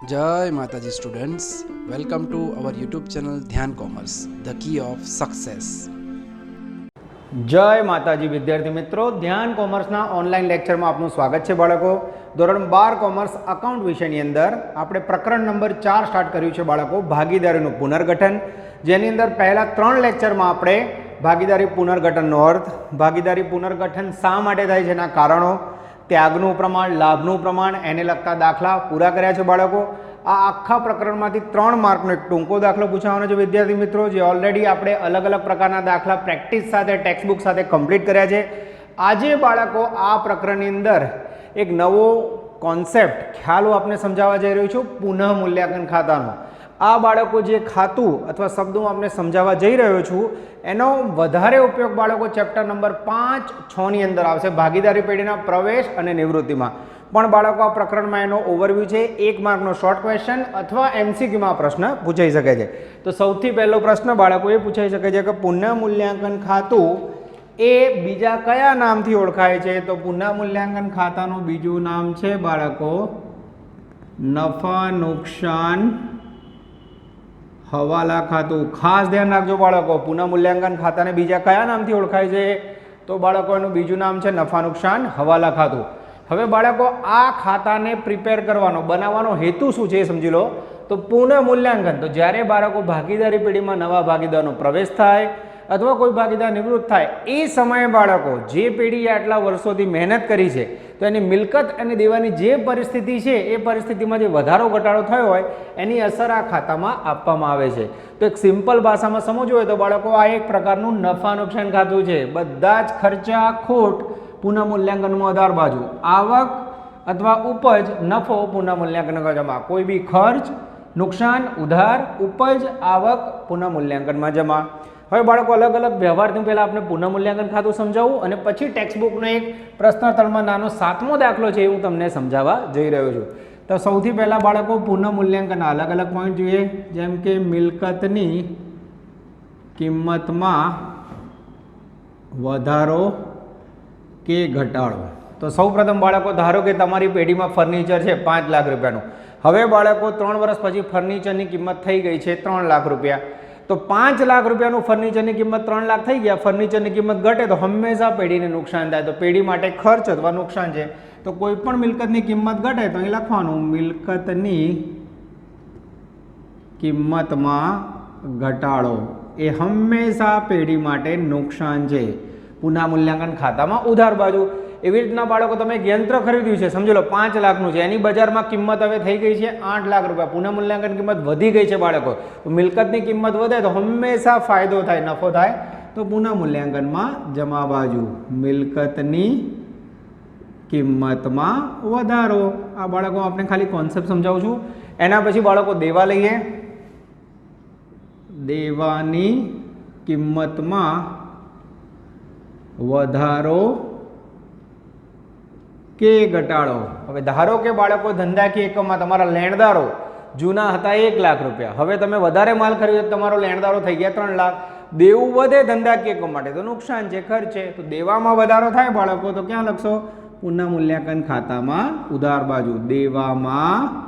જય માતાજી students welcome to our YouTube channel Dhyan commerce the key of success જય માતાજી વિદ્યાર્થી મિત્રો ધ્યાન કોમર્સના ઓનલાઈન લેક્ચરમાં આપનું સ્વાગત છે બાળકો. ધોરણ બાર કોમર્સ અકાઉન્ટ વિષયની અંદર આપણે પ્રકરણ નંબર ચાર સ્ટાર્ટ કર્યું છે બાળકો, ભાગીદારીનું પુનર્ગઠન. જેની અંદર પહેલાં ત્રણ લેક્ચરમાં આપણે ભાગીદારી પુનર્ગઠનનો અર્થ, ભાગીદારી પુનર્ગઠન શા માટે થાય છે એના કારણો ત્યાગનું પ્રમાણ, લાભનું પ્રમાણ એને લગતા દાખલા પૂરા કર્યા છે બાળકો. આ આખા પ્રકરણમાંથી ત્રણ માર્કનો એક ટૂંકો દાખલો પૂછાવાનો છે વિદ્યાર્થી મિત્રો, જે ઓલરેડી આપણે અલગ અલગ પ્રકારના દાખલા પ્રેક્ટિસ સાથે ટેક્સ્ટબુક સાથે કમ્પ્લીટ કર્યા છે. આજે બાળકો આ પ્રકરણની અંદર એક નવો કોન્સેપ્ટ ખ્યાલ આપને સમજાવવા જઈ રહ્યો છું પુનઃ મૂલ્યાંકન ખાતાનો. આ બાળકો જે ખાતું અથવા શબ્દો હું સમજાવવા જઈ રહ્યો છું, એનો વધારે ઉપયોગ બાળકો ચેપ્ટર નંબર પાંચ છની અંદર આવશે. ભાગીદારી પેઢીના પ્રવેશ અને નિવૃત્તિમાં. પણ બાળકો આ પ્રકરણમાં એનો ઓવરવ્યૂ છે. એક માર્કનો શોર્ટ ક્વેશ્ચન અથવા એમસીક્યુમાં પ્રશ્ન પૂછાઈ શકે છે. તો સૌથી પહેલો પ્રશ્ન બાળકો એ પૂછાઈ શકે છે કે પુનઃ મૂલ્યાંકન ખાતું એ બીજા કયા નામથી ઓળખાય છે? તો પુનઃ મૂલ્યાંકન ખાતાનું બીજું નામ છે બાળકો, નફા નુકસાન હવાલા ખાતું. ખાસ ધ્યાન રાખજો બાળકો. પુનઃ મૂલ્યાંકન ખાતાને બીજા કયા નામથી ઓળખાય છે? તો બાળકો, એનું બીજું નામ છે નફા નુકસાન હવાલા ખાતું. હવે બાળકો, આ ખાતાને પ્રિપેર કરવાનો, બનાવવાનો હેતુ શું છે એ સમજી લો. તો પુનઃ મૂલ્યાંકન. તો જ્યારે બાળકો ભાગીદારી પેઢીમાં નવા ભાગીદારનો પ્રવેશ થાય અથવા કોઈ ભાગીદાર નિવૃત્ત થાય, એ સમયે બાળકો જે પેઢીએ આટલા વર્ષોથી મહેનત કરી છે, તો એની મિલકત અને દેવાની જે પરિસ્થિતિ છે, એ પરિસ્થિતિમાં જે વધારો ઘટાડો થયો હોય, એની અસર આ ખાતામાં આપવામાં આવે છે. તો એક સિમ્પલ ભાષામાં સમજવું હોય તો બાળકો આ એક પ્રકારનું નફા નુકસાન ખાતું છે. બધા જ ખર્ચા ખોટ પુનઃમૂલ્યાંકનમાં આધાર બાજુ. આવક અથવા ઉપજ નફો પુનઃમૂલ્યાંકન જમા કોઈ બી ખર્ચ, નુકસાન, ઉધાર, ઉપજ, આવક પુનઃમૂલ્યાંકનમાં જમા. હવે બાળકો, અલગ અલગ વ્યવહારથી પહેલાં આપણે પુનઃમૂલ્યાંકન ખાતું સમજાવું અને પછી ટેક્સ્ટબુકનો એક પ્રશ્ન તળમાં નાનો સાતમો દાખલો છે એ હું તમને સમજાવવા જઈ રહ્યો છું. તો સૌથી પહેલાં બાળકો પુનઃ મૂલ્યાંકનના અલગ અલગ પોઈન્ટ જોઈએ. જેમ કે મિલકતની કિંમતમાં વધારો કે ઘટાડો. તો સૌપ્રથમ બાળકો, ધારો કે તમારી પેઢીમાં ફર્નિચર છે પાંચ લાખ રૂપિયાનું. હવે બાળકો, ત્રણ વર્ષ પછી ફર્નિચરની કિંમત થઈ ગઈ છે ત્રણ લાખ રૂપિયા. તો પાંચ લાખ રૂપિયાનું ફર્નિચરની કિંમત ત્રણ લાખ થઈ ગયા. ફર્નિચરની કિંમત ઘટે તો હંમેશા પેઢીને નુકસાન થાય. તો પેઢી માટે ખર્ચ અથવા નુકસાન છે. તો કોઈ પણ મિલકતની કિંમત ઘટે તો અહીં લખવાનું, મિલકતની કિંમતમાં ઘટાડો. એ હંમેશા પેઢી માટે નુકસાન છે. પુનઃ મૂલ્યાંકન ખાતામાં ઉધાર બાજુ. એવી રીતના બાળકો તમે યંત્ર ખરીદ્યું છે, સમજી લો, પાંચ લાખનું છે. એની બજારમાં કિંમત હવે થઈ ગઈ છે આઠ લાખ રૂપિયા. પુનઃ મૂલ્યાંકન કિંમત વધી ગઈ છે બાળકો. તો મિલકતની કિંમત વધે તો હંમેશા ફાયદો થાય, નફો થાય. તો પુનઃ મૂલ્યાંકનમાં જમા બાજુ મિલકતની કિંમતમાં વધારો. આ બાળકો આપણે ખાલી કોન્સેપ્ટ સમજાવું છું. એના પછી બાળકો દેવા લઈએ દેવાની કિંમતમાં વધારો કે ઘટાડો હવે ધારો કે બાળકો ધંધાકીય એકમમાં તમારા લેણદારો જૂના હતા એક લાખ રૂપિયા. હવે તમે વધારે માલ ખરીદો તમારો લેણદારો થઈ ગયા ત્રણ લાખ. દેવું વધે ધંધાકીય એકમ માટે તો નુકસાન છે, ખર્ચ છે. તો દેવામાં વધારો થાય બાળકો તો ક્યાં લખશો? પુનઃ મૂલ્યાંકન ખાતામાં ઉધાર બાજુ. દેવામાં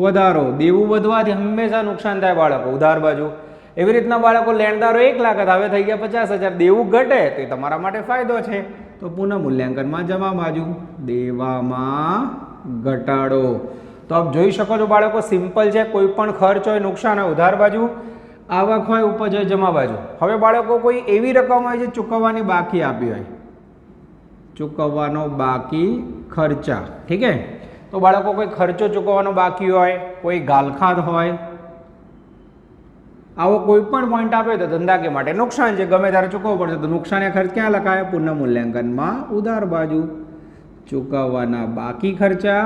વધારો. દેવું વધવાથી હંમેશા નુકસાન થાય બાળકો. ઉધાર બાજુ. એવી રીતના બાળકો લેણદારો એક લાખ હતા. હવે થઈ ગયા પચાસ હજાર. દેવું ઘટે તો એ તમારા માટે ફાયદો છે. તો પુનઃ મૂલ્યાંકનમાં જમા બાજુ. દેવામાં ઘટાડો. તો આપ જોઈ શકો છો બાળકો, સિમ્પલ છે, કોઈ પણ ખર્ચ હોય, નુકસાન હોય, ઉધાર બાજુ. આવક હોય, ઉપજ હોય જમા બાજુ. હવે બાળકો કોઈ એવી રકમ હોય જે ચૂકવવાની બાકી આપી હોય. ચૂકવવાનો બાકી ખર્ચા. ઠીક છે? તો બાળકો કોઈ ખર્ચો ચૂકવવાનો બાકી હોય, કોઈ ગાલખાત હોય આવો કોઈ પણ પોઈન્ટ આપે તો ધંધાકીય માટે નુકસાન છે. ગમે ત્યારે ચૂકવવું પડશે તો નુકસાન ખર્ચ ક્યાં લખાય? પુનઃ મૂલ્યાંકનમાં ઉધાર બાજુ. ચૂકવવાના બાકી ખર્ચા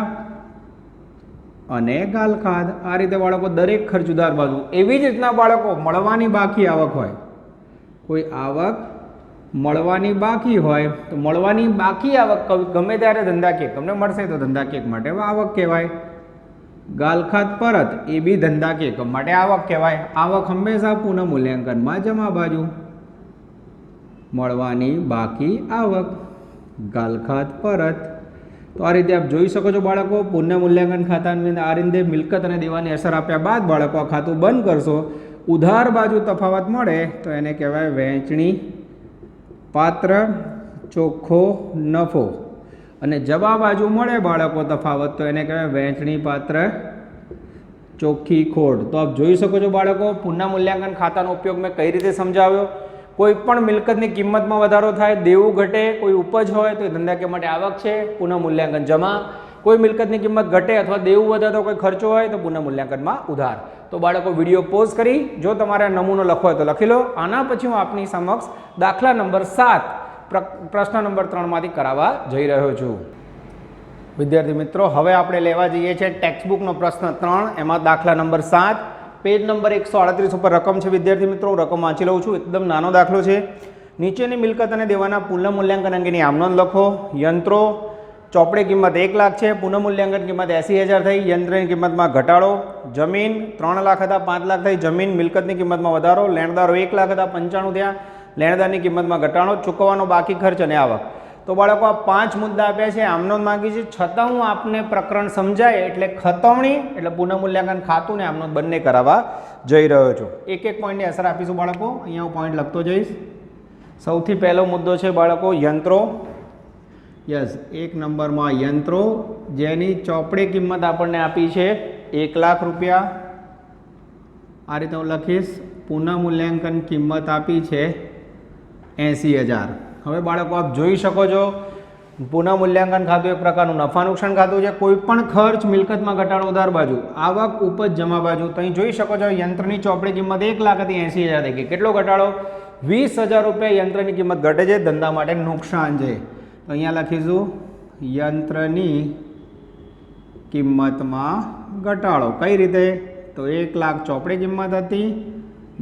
અને ગાલખાદ આ રીતે બાળકો દરેક ખર્ચ ઉધાર બાજુ. એવી જ રીતના બાળકો મળવાની બાકી આવક હોય. કોઈ આવક મળવાની બાકી હોય તો મળવાની બાકી આવક ગમે ત્યારે ધંધાકીય તમને મળશે તો ધંધાકીય માટે આવક કહેવાય. ગાલખાત પરત, એ બી ધંધાકીય એકમ માટે આવક કહેવાય. આવક હંમેશા પુનઃ મૂલ્યાંકનમાં જમા બાજુ. મળવાની બાકી આવક ગાલખાત પરત. તો આ રીતે આપ જોઈ શકો છો બાળકો, પુનઃ મૂલ્યાંકન ખાતાની આ રીતે મિલકત અને દેવાની અસર આપ્યા બાદ બાળકો આ ખાતું બંધ કરશો. ઉધાર બાજુ તફાવત મળે તો એને કહેવાય વહેંચણી. પાત્ર, ચોખ્ખો નફો. અને જવા બાજુ મળે બાળકો તફાવત, તો એને કહેવાય વહેંચણી પાત્ર ચોખ્ખી ખોટ તો આપ જોઈ શકો છો બાળકો, પુનઃ મૂલ્યાંકન ખાતાનો ઉપયોગ મેં કઈ રીતે સમજાવ્યો? કોઈ પણ મિલકતની કિંમતમાં વધારો થાય, દેવું ઘટે, કોઈ ઉપજ હોય, તો એ ધંધાકીય માટે આવક છે, પુનઃ મૂલ્યાંકન જમા. કોઈ મિલકતની કિંમત ઘટે અથવા દેવું વધે તો કોઈ ખર્ચો હોય, તો પુનઃ મૂલ્યાંકનમાં ઉધાર. તો બાળકો, વીડિયો પોઝ કરી, જો તમારે નમૂનો લખો હોય તો લખી લો. આના પછી હું આપની સમક્ષ દાખલા નંબર સાત પ્રશ્ન નંબર ત્રણમાંથી કરાવવા જઈ રહ્યો છું. વિદ્યાર્થી મિત્રો, હવે આપણે લેવા જઈએ છીએ ટેક્સ્ટબુકનો પ્રશ્ન ત્રણ, એમાં દાખલા નંબર સાત, પેજ નંબર એકસો આડત્રીસ ઉપર રકમ છે. વિદ્યાર્થી મિત્રો રકમ વાંચી લઉં છું. એકદમ નાનો દાખલો છે. નીચેની મિલકત અને દેવાના પુનઃ મૂલ્યાંકન અંગેની આમનોંધ લખો. યંત્રો, ચોપડી કિંમત એક લાખ છે. પુનઃમૂલ્યાંકન કિંમત એંસી હજાર થઈ. યંત્રની કિંમતમાં ઘટાડો. જમીન ત્રણ લાખ હતા, પાંચ લાખ થઈ. જમીન મિલકતની કિંમતમાં વધારો. લેણદારો એક લાખ હતા, પંચાણું થયા. લેણદારની કિંમતમાં ઘટાડો ચૂકવવાનો બાકી ખર્ચ અને આવક. તો બાળકો, આ પાંચ મુદ્દા આપ્યા છે. આમનોંધ માગી છે. છતાં હું આપને પ્રકરણ સમજાય એટલે ખતવણી એટલે પુનઃમૂલ્યાંકન ખાતું ને આમનોંધ બંને કરાવવા જઈ રહ્યો છું. એક એક પોઈન્ટની અસર આપીશું બાળકો. અહીંયા હું પોઈન્ટ લખતો જઈશ. સૌથી પહેલો મુદ્દો છે બાળકો, યંત્રો. યસ એક નંબરમાં યંત્રો. જેની ચોપડી કિંમત આપણને આપી છે એક લાખ રૂપિયા. આ રીતે હું લખીશ. પુનઃમૂલ્યાંકન કિંમત આપી છે એંસી હજાર. હવે બાળકો, આપ જોઈ શકો છો, પુનઃ મૂલ્યાંકન ખાતું એક પ્રકારનું નફા નુકસાન ખાતું છે. કોઈ પણ ખર્ચ મિલકતમાં ઘટાડો ઉધાર બાજુ, આવક ઉપજ જમા બાજુ તમે જોઈ શકો છો, યંત્રની ચોપડી કિંમત એક લાખ હતી એંસી હજાર થઈ ગઈ. કેટલો ઘટાડો? વીસ હજાર રૂપિયા યંત્રની કિંમત ઘટે છે. ધંધા માટે નુકસાન છે. તો અહીંયા લખીશું, યંત્રની કિંમતમાં ઘટાડો. કઈ રીતે? તો એક લાખ ચોપડી કિંમત હતી.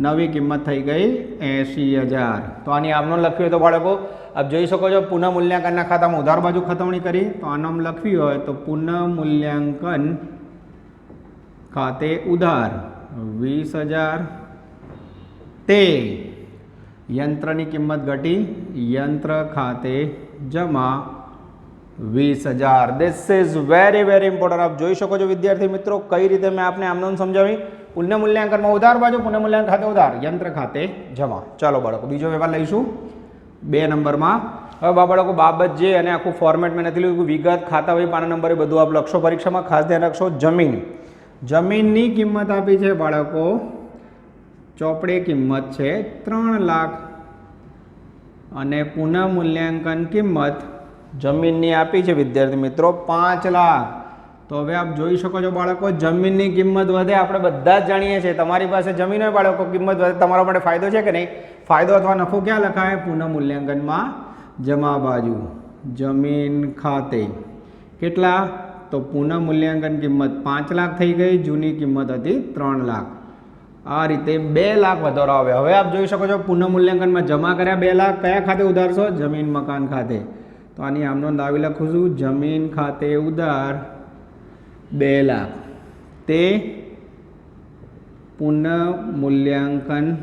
નવી કિંમત થઈ ગઈ એંશી હજાર. તો આની આમનો લખ્યું હોય તો બાળકો, આપ જોઈ શકો છો પુનઃ મૂલ્યાંકનના ખાતામાં ઉધાર બાજુ ખતવણી કરી. તો આનામ લખ્યું હોય તો પુનઃ મૂલ્યાંકન ખાતે ઉધાર વીસ હજાર તે યંત્રની કિંમત ઘટી, યંત્ર ખાતે જમા વીસ હજાર. This is very very important આપ જોઈ શકો છો વિદ્યાર્થી મિત્રો કઈ રીતે મેં આપને આમનો સમજાવી? પુનઃ મૂલ્યાંકનમાં ઉધાર બાજુ, પુનઃ મૂલ્યાંકન ખાતે ઉધાર. યંત્ર ખાતે જમા. ચાલો બાળકો, બીજો વ્યવહાર લઈશું. બે નંબરમાં. હવે બાળકો, બાબત જે અને આખું ફોર્મેટ મેં નથી લીધું. વિગત, ખાતા હોય, પાના નંબરે બધું આપ લખશો પરીક્ષામાં. ખાસ ધ્યાન રાખશો, જમીન. જમીનની કિંમત આપી છે બાળકો. ચોપડી કિંમત છે ત્રણ લાખ. અને પુનઃ મૂલ્યાંકન કિંમત જમીનની આપી છે, વિદ્યાર્થી મિત્રો, પાંચ લાખ. તો હવે આપ જોઈ શકો છો બાળકો, જમીનની કિંમત વધે, આપણે બધા જ જાણીએ છીએ. તમારી પાસે જમીન હોય બાળકો, કિંમત વધે. તમારા માટે ફાયદો છે કે નહીં? ફાયદો અથવા નફો ક્યાં લખાય? પુનઃ મૂલ્યાંકનમાં જમા બાજુ. જમીન ખાતે. કેટલા? તો પુનઃ મૂલ્યાંકન કિંમત પાંચ લાખ થઈ ગઈ, જૂની કિંમત હતી ત્રણ લાખ. આ રીતે બે લાખ વધારો આવે. હવે આપ જોઈ શકો છો પુનઃ મૂલ્યાંકનમાં જમા કર્યા બે લાખ. કયા ખાતે ઉધારશો? જમીન મકાન ખાતે. તો આની આમનો દાવી લખું છું. જમીન ખાતે ઉધાર. બે લાખ તે પુનઃમૂલ્યાંકન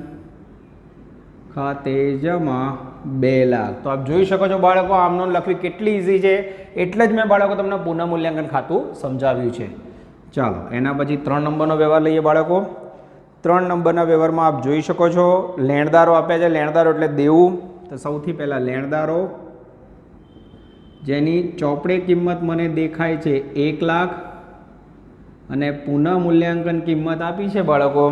ખાતે જમા બે લાખ તો આપ જોઈ શકો છો બાળકો, આમનો લખવી કેટલી ઇઝી છે. એટલે જ મેં બાળકો તમને પુનઃમૂલ્યાંકન ખાતું સમજાવ્યું છે. ચાલો, એના પછી ત્રણ નંબરનો વ્યવહાર લઈએ બાળકો. ત્રણ નંબરના વ્યવહારમાં આપ જોઈ શકો છો, લેણદારો આપ્યા છે. લેણદારો એટલે દેવું. તો સૌથી પહેલાં લેણદારો, જેની ચોપડી કિંમત મને દેખાય છે એક લાખ. અને પુનઃ મૂલ્યાંકન કિંમત આપી છે બાળકો?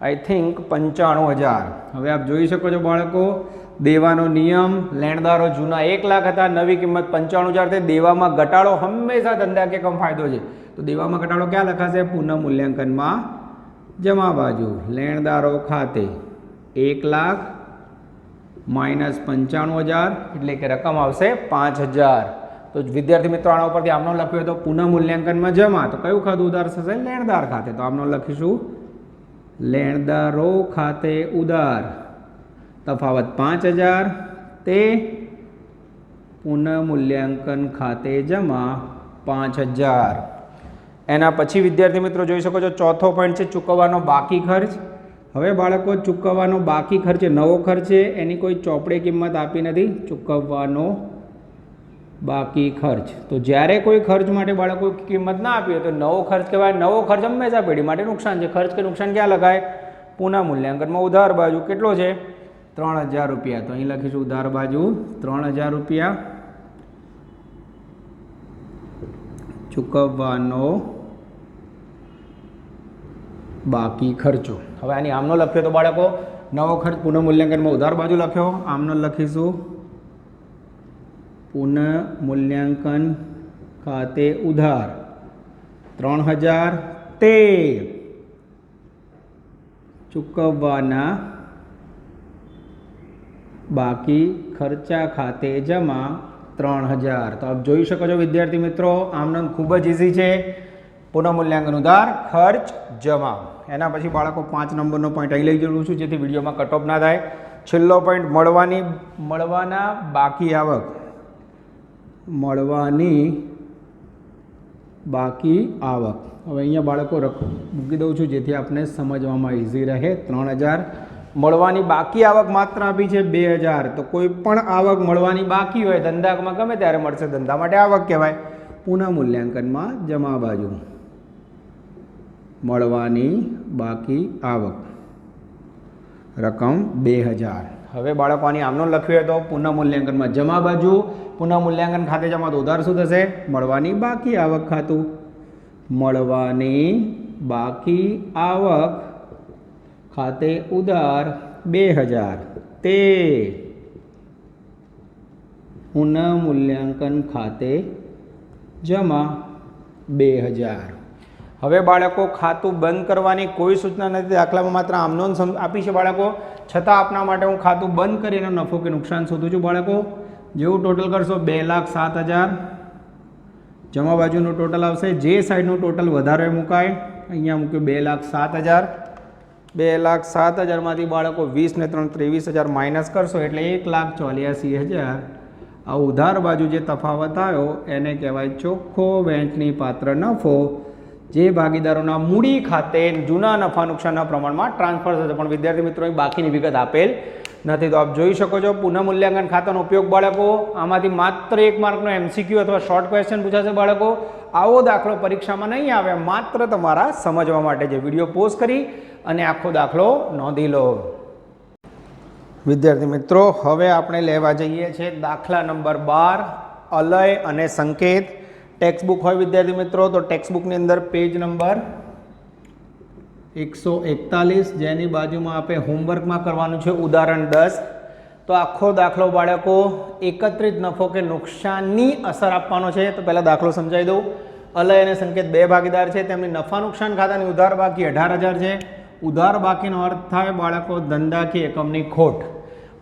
આઈ થિંક પંચાણું હજાર. હવે આપ જોઈ શકો છો બાળકો, દેવાનો નિયમ, લેણદારો જૂના એક લાખ હતા, નવી કિંમત પંચાણું હજાર થઈ, દેવામાં ઘટાડો હંમેશા ધંધા કે કમ ફાયદો છે. તો દેવામાં ઘટાડો ક્યાં લખાશે? પુનઃ મૂલ્યાંકનમાં જમા બાજુ, લેણદારો ખાતે એક લાખ માઇનસ પંચાણું હજાર, એટલે કે રકમ આવશે પાંચ હજાર. તો વિદ્યાર્થી મિત્રો, આના ઉપરથી આમનો લખ્યો તો પુનઃ મૂલ્યાંકનમાં જમા. તો કયું ખાતું ઉધાર થશે? લેણદાર ખાતે. તો આમનો લખીશું. લેણદારો ખાતે ઉધાર તફાવત પાંચ હજાર. તે પુનઃ મૂલ્યાંકન ખાતે જમા પાંચ હજાર. એના પછી વિદ્યાર્થી મિત્રો, જોઈ શકો છો, ચોથો પોઈન્ટ છે ચૂકવવાનો બાકી ખર્ચ. હવે બાળકો, ચૂકવવાનો બાકી ખર્ચ નવો ખર્ચ છે. એની કોઈ ચોપડી કિંમત આપી નથી. ચૂકવવાનો બાકી ખર્ચ. તો જ્યારે કોઈ ખર્ચ માટે બાળકો કિંમત ના આપીએ તો નવો ખર્ચ કહેવાય, નવો ખર્ચ હંમેશા પેઢી માટે નુકસાન છે. ખર્ચ કે નુકસાન ક્યાં લખાય? પુનઃ મૂલ્યાંકનમાં ઉધાર બાજુ કેટલો છે? ત્રણ હજાર રૂપિયા. તો અહીં લખીશું ઉધાર બાજુ ત્રણ હજાર રૂપિયા. ચૂકવવાનો બાકી ખર્ચો. હવે આની આમનો લખ્યો તો બાળકો, નવો ખર્ચ પુનઃ મૂલ્યાંકનમાં ઉધાર બાજુ લખ્યો. આમનો લખીશું પુનઃ મૂલ્યાંકન ખાતે ઉધાર ત્રણ હજાર તે ચૂકવવાના બાકી ખર્ચા ખાતે જમા ત્રણ હજાર. તો આપ જોઈ શકો છો વિદ્યાર્થી મિત્રો આમનો ખૂબ જ ઇઝી છે. પુનઃમૂલ્યાંકન ઉધાર, ખર્ચ, જમા. એના પછી બાળકો પાંચ નંબરનો પોઈન્ટ અહીં લઈ જરૂર છું, જેથી વિડીયોમાં કટઓફ ના થાય. છેલ્લો પોઈન્ટ મળવાની, મળવાના બાકી આવક. મળવાની બાકી આવક. હવે અહીંયા બાળકો રખ, મૂકી દઉં છું જેથી આપને સમજવામાં ઇઝી રહે. ત્રણ હજાર મળવાની બાકી આવક માત્ર આપી છે બે હજાર. તો કોઈ પણ આવક મળવાની બાકી હોય ધંધામાં ગમે ત્યારે મળશે. ધંધા માટે આવક કહેવાય. પુનઃ મૂલ્યાંકનમાં જમા બાજુ. મળવાની બાકી આવક. રકમ બે હજાર. હવે બાળકોની આમનો લખ્યું હોય તો પુનઃ મૂલ્યાંકનમાં જમા બાજુ. પુનઃ મૂલ્યાંકન ખાતે જમા તો ઉધાર શું થશે? મળવાની બાકી આવક ખાતું. મળવાની બાકી આવક ખાતે ઉધાર બે હજાર તે પુનઃ મૂલ્યાંકન ખાતે જમા બે હજાર હવે બાળકો, ખાતું બંધ કરવાની કોઈ સૂચના નથી. દાખલામાં માત્ર આમનો આપી છે બાળકો. છતાં આપના માટે હું ખાતું બંધ કરીને નફો કે નુકસાન શોધું છું બાળકો. જેવું ટોટલ કરશો બે લાખ સાત હજાર. જમા બાજુનું ટોટલ આવશે. જે સાઈડનું ટોટલ વધારે મુકાય, અહીંયા મૂક્યું બે લાખ સાત હજાર. બે લાખ સાત હજારમાંથી બાળકો વીસ ને ત્રણ, ત્રેવીસ હજાર માઇનસ કરશો એટલે એક લાખ ચોર્યાસી હજાર. આ ઉધાર બાજુ જે તફાવત આવ્યો, એને કહેવાય ચોખ્ખો વેચની પાત્ર નફો. જે ભાગીદારોના મૂડી ખાતે જૂના નફા નુકસાનના પ્રમાણમાં ટ્રાન્સફર થશે. પણ વિદ્યાર્થી મિત્રો બાકીની વિગત આપેલ નથી તો આપ જોઈ શકો છો પુનઃ મૂલ્યાંકન ખાતાનો ઉપયોગ બાળકો. આમાંથી માત્ર એક માર્કનો એમસીક્યુ અથવા શોર્ટ ક્વેશ્ચન પૂછાશે બાળકો. આવો દાખલો પરીક્ષામાં નહીં આવે, માત્ર તમારા સમજવા માટે જે વીડિયો પોઝ કરી અને આખો દાખલો નોંધી લો. વિદ્યાર્થી મિત્રો, હવે આપણે લેવા જઈએ છીએ દાખલા નંબર બાર, અલય અને સંકેત. ટેક્સ્ટબુક હોય વિદ્યાર્થી મિત્રો, તો ટેક્સ્ટ બુકની અંદર પેજ નંબર એકસો એકતાલીસ, જેની બાજુમાં આપણે હોમવર્કમાં કરવાનું છે. ઉદાહરણ દસ. તો આખો દાખલો બાળકો એકત્રિત નફો કે નુકસાનની અસર આપવાનો છે. તો પહેલાં દાખલો સમજાવી દઉં. અલય અને સંકેત બે ભાગીદાર છે. તેમની નફા નુકસાન ખાતાની ઉધાર બાકી અઢાર હજાર છે. ઉધાર બાકીનો અર્થ થાય બાળકો ધંધાકીય એકમની ખોટ.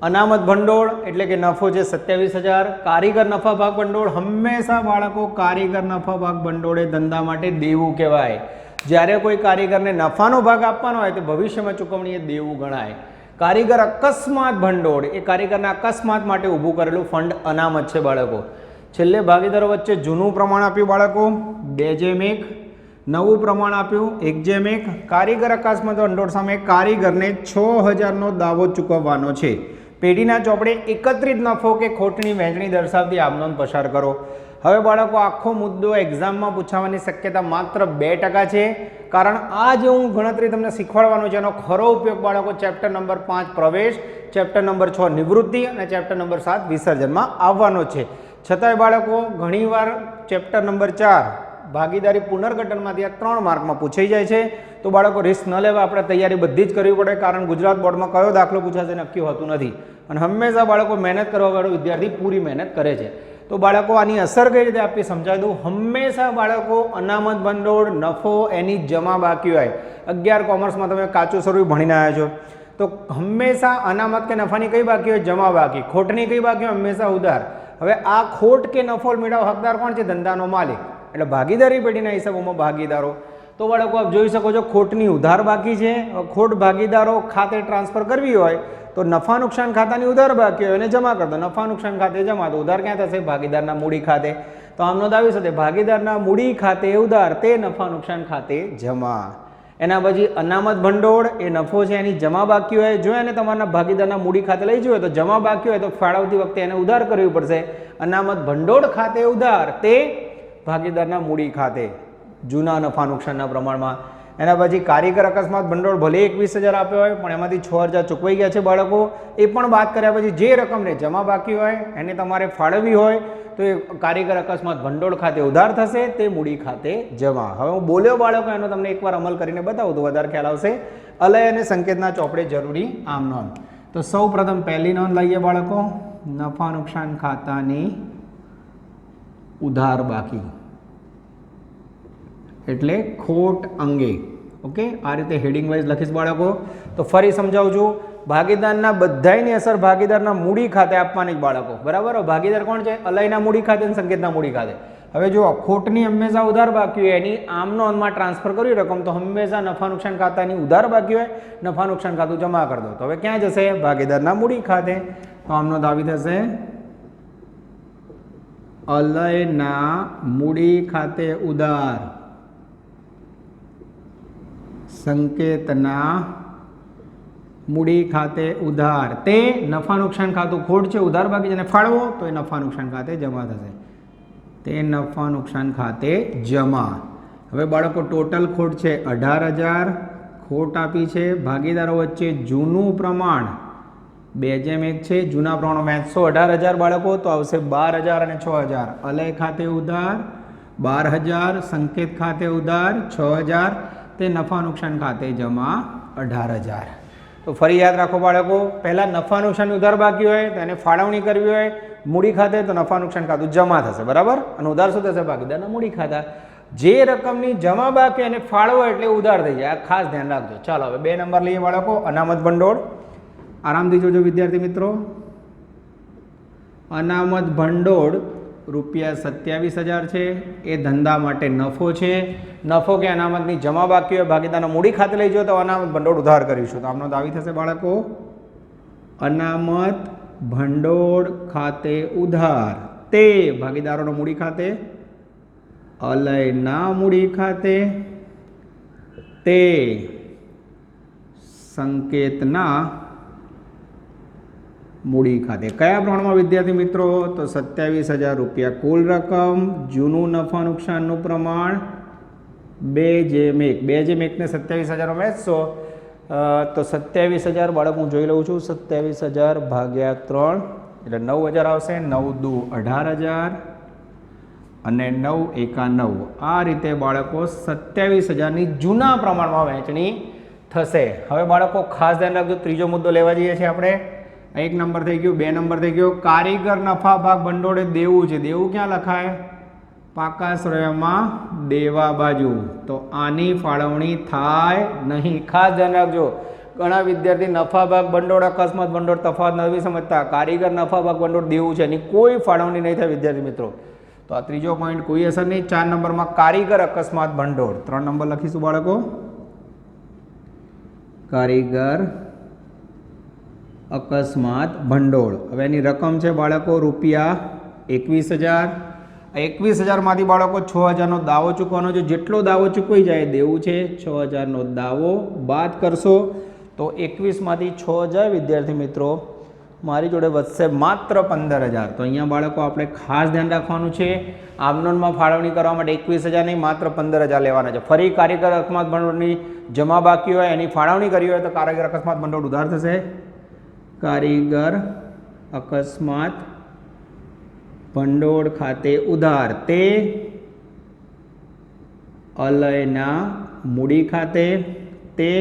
અનામત ભંડોળ એટલે કે નફો છે સત્યાવીસ હજાર. કારીગર નફા ભાગ ભંડોળ. હંમેશા બાળકો કારીગર નફા ભાગ ભંડોળે ધંધા માટે દેવું કહેવાય. જ્યારે કોઈ કારીગરને નફાનો ભાગ આપવાનો હોય તો ભવિષ્યમાં ચૂકવણી એ દેવું ગણાય. કારીગર અકસ્માત ભંડોળ એ કારીગરના અકસ્માત માટે ઊભું કરેલું ફંડ અનામત છે બાળકો. છેલ્લે ભાગીદારો વચ્ચે જૂનું પ્રમાણ આપ્યું બાળકો. બે જેમ એક. નવું પ્રમાણ આપ્યું. એક જેમ એક. કારીગર અકસ્માત ભંડોળ સામે કારીગરને છ હજારનો દાવો ચૂકવવાનો છે. પેઢીના ચોપડે એકત્રિત નફો કે ખોટની વહેંચણી દર્શાવતી આમનોંધ પસાર કરો. હવે બાળકો, આખો મુદ્દો એક્ઝામમાં પૂછાવાની શક્યતા માત્ર બે ટકા છે. કારણ આ જે હું ગણતરી તમને શીખવાડવાનો છે, એનો ખરો ઉપયોગ બાળકો ચેપ્ટર નંબર પાંચ પ્રવેશ ચેપ્ટર નંબર છ નિવૃત્તિ અને ચેપ્ટર નંબર સાત વિસર્જનમાં આવવાનો છે. છતાંય બાળકો, ઘણીવાર ચેપ્ટર નંબર ચાર ભાગીદારી પુનર્ગઠનમાંથી આ ત્રણ માર્કમાં પૂછાઈ જાય છે. તો બાળકો રિસ્ક ન લેવા આપણે તૈયારી બધી જ કરવી પડે, કારણ ગુજરાત બોર્ડમાં કયો દાખલો પૂછાશે નક્કી હોતું નથી. અને હંમેશા બાળકો મહેનત કરવાવાળો વિદ્યાર્થી પૂરી મહેનત કરે છે. તો બાળકો, આની અસર કઈ રીતે આપી સમજાવી દઉં? હંમેશા બાળકો, અનામત ભંડોળ, નફો એની જમા બાકી હોય. અગિયાર કોમર્સમાં તમે કાચું સ્વરૂપ ભણીને આવ્યા છો. તો હંમેશા અનામત કે નફાની કઈ બાકી હોય? જમા બાકી. ખોટની કઈ બાકી હોય? હંમેશા ઉધાર. હવે આ ખોટ કે નફો મેળવવા હકદાર કોણ છે? ધંધાનો માલિક. એટલે ભાગીદારી પેઢીના હિસાબોમાં ભાગીદારો. તો બાળકો આપ જોઈ શકો છો, ખોટની ઉધાર બાકી છે, ખોટ ભાગીદારો ખાતે ટ્રાન્સફર કરવી હોય તો નફા નુકસાન ખાતાની ઉધાર બાકી હોય એને જમા કરતો નફા નુકસાન ખાતે જમા. તો ઉધાર ક્યાં થશે? ભાગીદારના મૂડી ખાતે. તો આમનો દાવી શકે ભાગીદારના મૂડી ખાતે ઉધાર, તે નફા નુકસાન ખાતે જમા. એના પછી અનામત ભંડોળ, એ નફો છે એની જમા બાકી હોય. જો એને તમારા ભાગીદારના મૂડી ખાતે લઈ જવું હોય તો જમા બાકી હોય તો ફાળવતી વખતે એને ઉધાર કરવી પડશે. અનામત ભંડોળ ખાતે ઉધાર, તે ભાગીદારના મૂડી ખાતે. જૂના નફા નુકસાનના પ્રમાણમાં. એના પછી કારીગર અકસ્માત, ભંડોળ ભલે એકવીસ હજાર આપ્યો હોય, પણ એમાંથી છ હજાર ચૂકવાઈ ગયા છે બાળકો. એ પણ વાત કર્યા પછી જે રકમને જમા બાકી હોય, એને તમારે ફાળવવી હોય, તો એ કારીગર અકસ્માત, ભંડોળ ખાતે ઉધાર થશે, તે મૂડી ખાતે જમા. હવે હું બોલ્યો બાળકો, એનો તમને એકવાર અમલ કરીને બતાવું, તો વધારે ખ્યાલ આવશે. અલય અને સંકેતના ચોપડે જરૂરી આમ નોંધ. તો સૌ પ્રથમ પહેલી નોંધ લઈએ બાળકો. નફા નુકસાન ખાતાની ઉધાર બાકી. એટલે ખોટ અંગે. ઓકે આ રીતે હેડિંગ વાઇઝ લખીશ બાળકો. તો ફરી સમજાવું છું. ભાગીદારના બધાયની અસર ભાગીદારના મૂડી ખાતે આપવાની જ બાળકો. બરાબર? ભાગીદાર કોણ છે? અલયના મૂડી ખાતે અને સંકેતના મૂડી ખાતે. હવે જો ખોટની હંમેશા ઉધાર બાકી હોય. એની આમનો અનમાં ટ્રાન્સફર કર્યું રકમ, તો હંમેશા નફા નુકસાન ખાતાની ઉધાર બાકી હોય. નફા નુકસાન ખાતું જમા કરી દો. તો હવે ક્યાં જશે? ભાગીદારના મૂડી ખાતે. તો આમનો દાવી થશે. અલયના મૂડી ખાતે ઉધાર. સંકેતના મૂડી ખાતે ઉધાર. તે નફા નુકસાન ખાતું ખોટ છે, ઉધાર બાકી જેને ફાળવો, તો એ નફા નુકસાન ખાતે જમા થશે. તે નફા નુકસાન ખાતે જમા. હવે બાળકો, ટોટલ ખોટ છે, અઢાર હજાર ખોટ આપી છે. ભાગીદારો વચ્ચે જૂનું પ્રમાણ. બે જેમ એક છે, જૂના પ્રમાણ મેચસો અઢાર હજાર બાળકો, તો આવશે બાર હજાર અને છ હજાર. અલય ખાતે ઉધાર, બાર હજાર, સંકેત ખાતે ઉધાર, છ હજાર. તે નફા નુકસાન ખાતે જમા અઢાર હજાર. તો ફરી યાદ રાખો બાળકો, પહેલાં નફા નુકસાન ઉધાર બાકી હોય, તો એને ફાળવણી કરવી હોય, મૂડી ખાતે તો નફા નુકસાન ખાતું જમા થશે, બરાબર? અને ઉધાર શું થશે? બાકીદારના મૂડી ખાતા. જે રકમની જમા બાકી અને ફાળવો એટલે ઉધાર થઈ જાય. આ ખાસ ધ્યાન રાખજો. ચાલો, હવે બે નંબર લઈએ બાળકો, અનામત ભંડોળ. આરામથી જોજો વિદ્યાર્થી મિત્રો. અનામત ભંડોળ રૂપિયા સત્યાવીસ હજાર છે. એ ધંધા માટે નફો છે. નફો કે અનામતની જમા બાકી હોય, ભાગીદારના મૂડી ખાતે લઈ જાઓ તો અનામત ભંડોળ ઉધાર કરીશું. તો આમનો દાવી થશે બાળકો. અનામત ભંડોળ ખાતે ઉધાર. તે ભાગીદારોનો મૂડી ખાતે, અલયના મૂડી ખાતે, તે સંકેતના મૂડી ખાતે. કયા પ્રમાણમાં વિદ્યાર્થી મિત્રો? તો સત્યાવીસ હજાર રૂપિયા કુલ રકમ. જૂનું નફા નુકસાનનું પ્રમાણ બે જેમ એક બે જેમ એકને સત્યાવીસ હજાર વેચશો તો સત્યાવીસ હજાર બાળક હું જોઈ લઉં છું. સત્યાવીસ હજાર ભાગ્યા ત્રણ, એટલે નવ હજાર આવશે. નવ દુ અઢાર હજાર અને નવ એકા નવ. આ રીતે બાળકો સત્યાવીસ હજારની જૂના પ્રમાણમાં વહેંચણી થશે. હવે બાળકો ખાસ ધ્યાન રાખજો. ત્રીજો મુદ્દો લેવા જઈએ છીએ આપણે. એક નંબર થઈ ગયો, બે નંબર થઈ ગયો. કારીગર નફા ભાગ ભંડોળે દેવું છે. દેવું ક્યાં લખાય? પાકાશ્રયમાં દેવા બાજુ. તો આની ફાળવણી થાય નહીં. ખાસ ધ્યાન રાખજો. ઘણા વિદ્યાર્થી નફા ભાગ ભંડોળ, અકસ્માત ભંડોળ તફાવત નથી સમજતા. કારીગર નફા ભાગ ભંડોળ દેવું છે. એની કોઈ ફાળવણી નહીં થાય વિદ્યાર્થી મિત્રો. તો આ ત્રીજો પોઈન્ટ કોઈ અસર નહીં. ચાર નંબરમાં કારીગર, અકસ્માત ભંડોળ. ત્રણ નંબર લખીશું બાળકો. કારીગર અકસ્માત ભંડોળ. હવે એની રકમ છે બાળકો રૂપિયા એકવીસ હજાર. એકવીસ હજારમાંથી બાળકો છ હજારનો દાવો ચૂકવાનો છે. જેટલો દાવો ચૂકવાઈ જાય દેવું છે. છ હજારનો દાવો બાદ કરશો તો એકવીસમાંથી છ હજાર વિદ્યાર્થી મિત્રો મારી જોડે વધશે માત્ર પંદર હજાર. તો અહીંયા બાળકો આપણે ખાસ ધ્યાન રાખવાનું છે. આમનોનમાં ફાળવણી કરવા માટે એકવીસ હજાર નહીં, માત્ર પંદર હજાર લેવાના છે. ફરી કારીગર અકસ્માત ભંડોળની જમા બાકી હોય, એની ફાળવણી કરી હોય તો કારીગર અકસ્માત ભંડોળ ઉધાર થશે. કારીગર અકસ્માત ભંડોળ ખાતે ઉધાર. તે અલયના મૂડી ખાતે, તે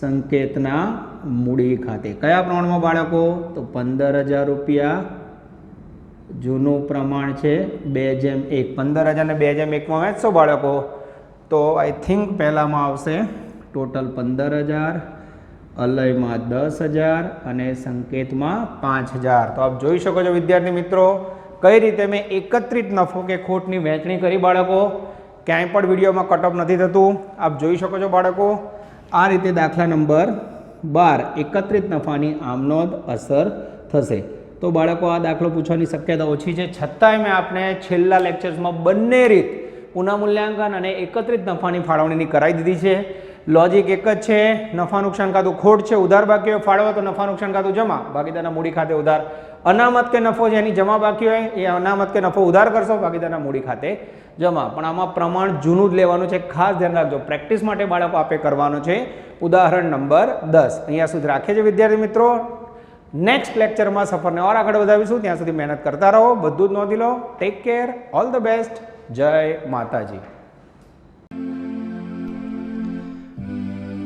સંકેતના મૂડી ખાતે. કયા પ્રમાણમાં બાળકો? તો પંદર હજાર રૂપિયા. જૂનું પ્રમાણ છે બે જેમ એક. પંદર હજાર ને બે જેમ એકમાં વેચશો બાળકો. તો આઈ થિંક પહેલામાં આવશે ટોટલ પંદર હજાર. અલયમાં દસ હજાર અને સંકેતમાં પાંચ હજાર. તો આપ જોઈ શકો છો, વિદ્યાર્થી મિત્રો, કઈ રીતે મેં એકત્રિત નફો કે ખોટની વહેંચણી કરી બાળકો? ક્યાંય પણ વિડીયોમાં કટઅપ નથી થતું. આપ જોઈ શકો છો બાળકો, આ રીતે દાખલા નંબર બાર, એકત્રિત નફાની આમનોંધ અસર થશે. તો બાળકો, આ દાખલો પૂછવાની શક્યતા ઓછી છે. છતાંય મેં આપને છેલ્લા લેક્ચર્સમાં બંને રીત પુનઃમૂલ્યાંકન અને એકત્રિત નફાની ફાળવણીની કરાવી દીધી છે. લોજિક એક જ છે, નફા નુકસાન ખાતું ખોટ છે, ઉધાર બાકી હોય ફાળવો તો નફા નુકસાન ખાતું જમા. ભાગીદારના મૂડી ખાતે ઉધાર. અનામત કે નફો જેની જમા બાકી હોય, એ અનામત કે નફો ઉધાર કરશો ભાગીદારના મૂડી ખાતે જમા. પણ આમાં પ્રમાણ જૂનું જ લેવાનું છે. ખાસ ધ્યાન રાખજો. પ્રેક્ટિસ માટે બાળકો આપે કરવાનું છે. ઉદાહરણ નંબર દસ. અહીંયા સુધી રાખે છે વિદ્યાર્થી મિત્રો? નેક્સ્ટ લેક્ચરમાં સફરને ઓર આગળ વધાવીશું. ત્યાં સુધી મહેનત કરતા રહો. બધું જ નોંધી લો. Take care all the best જય માતાજી.